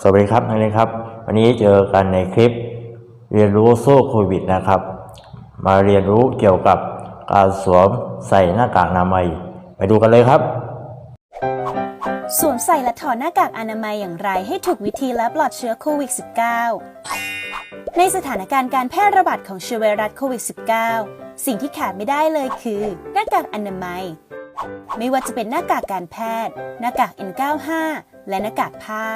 สวัสดีครับนักเรียนครับ วันนี้เจอกันในคลิป เรียนรู้สู้โควิดนะครับ มาเรียนรู้เกี่ยวกับการสวมใส่หน้ากากอนามัย ไปดูกันเลยครับ สวมใส่และถอดหน้ากากอนามัยอย่างไรให้ถูกวิธีและปลอดเชื้อโควิด -19 ในสถานการณ์การแพร่ระบาดของเชื้อไวรัสโควิด -19 สิ่งที่ขาดไม่ได้เลยคือ หน้ากากอนามัย ไม่ว่าจะเป็นหน้ากากการแพทย์ หน้ากาก N95 และหน้ากากผ้า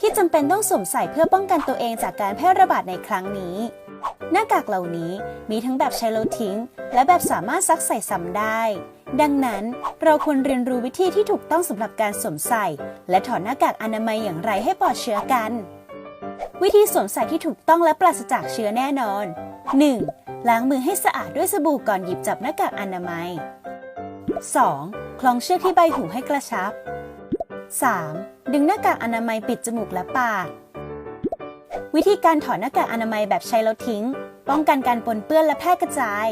ที่จำเป็นต้องสวมใส่เพื่อป้องกันตัวเองจากการแพร่ระบาดในครั้งนี้ หน้ากากเหล่านี้มีทั้งแบบใช้แล้วทิ้ง และแบบสามารถซักใส่ซ้ำได้ ดังนั้นเราควรเรียนรู้วิธีที่ถูกต้องสำหรับการสวมใส่ และถอดหน้ากากอนามัยอย่างไรให้ปลอดเชื้อกัน วิธีสวมใส่ที่ถูกต้องและปราศจากเชื้อแน่นอน 1. ล้างมือให้สะอาดด้วยสบู่ก่อนหยิบจับหน้ากากอนามัย 2. คล้องเชือกที่ใบหูให้กระชับ 3. ดึงหน้ากากอนามัยปิดจมูกและปาก วิธีการถอดหน้ากากอนามัยแบบใช้แล้วทิ้ง ป้องกันการปนเปื้อนและแพร่กระจาย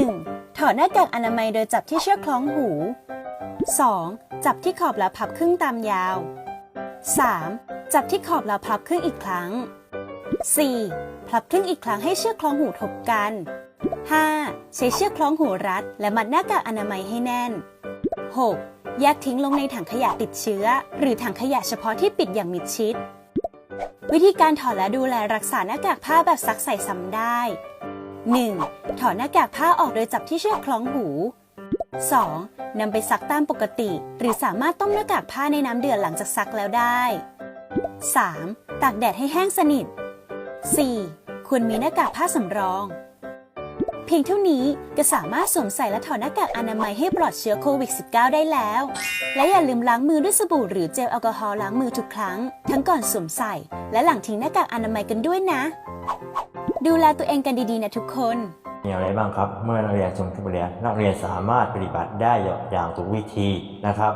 1. ถอดหน้ากากอนามัยโดยจับที่เชือกคล้องหู 2. จับที่ขอบแล้วพับครึ่งตามยาว 3. จับที่ขอบแล้วพับครึ่งอีกครั้ง 4. พับครึ่งอีกครั้งให้เชือกคล้องหูทบกัน 5. ใช้เชือกคล้องหูรัด และมัดหน้ากากอนามัยให้แน่น 6. แยกทิ้งลงในถังขยะติดเชื้อ หรือถังขยะเฉพาะที่ปิดอย่างมิดชิด วิธีการถอดและดูแลรักษาหน้ากากผ้าแบบซักใส่ซ้ำได้ 1. ถอดหน้ากากผ้าออกโดยจับที่เชือกคล้องหู 2. นำไปซักตามปกติ หรือสามารถต้มหน้ากากผ้าในน้ำเดือดหลังจากซักแล้วได้ 3. ตากแดดให้แห้งสนิท 4. ควรมีหน้ากากผ้าสำรอง เพียงเท่านี้ก็สามารถสวมใส่และถอดหน้ากากอนามัยให้ปลอดเชื้อโควิด -19 ได้แล้ว และอย่าลืมล้างมือด้วยสบู่หรือเจลแอลกอฮอล์ล้างมือทุกครั้ง ทั้งก่อนสวมใส่ และหลังทิ้งหน้ากากอนามัยกันด้วยนะ ดูแลตัวเองกันดีๆนะทุกคน มีอะไรบ้างครับ เมื่อนักเรียนชมคลิปเรียนนักเรียนสามารถปฏิบัติได้อย่างถูกวิธีนะครับ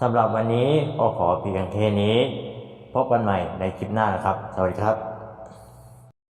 สำหรับวันนี้ก็ขอเพียงแค่นี้ พบกันใหม่ในคลิปหน้านะครับ สวัสดีครับ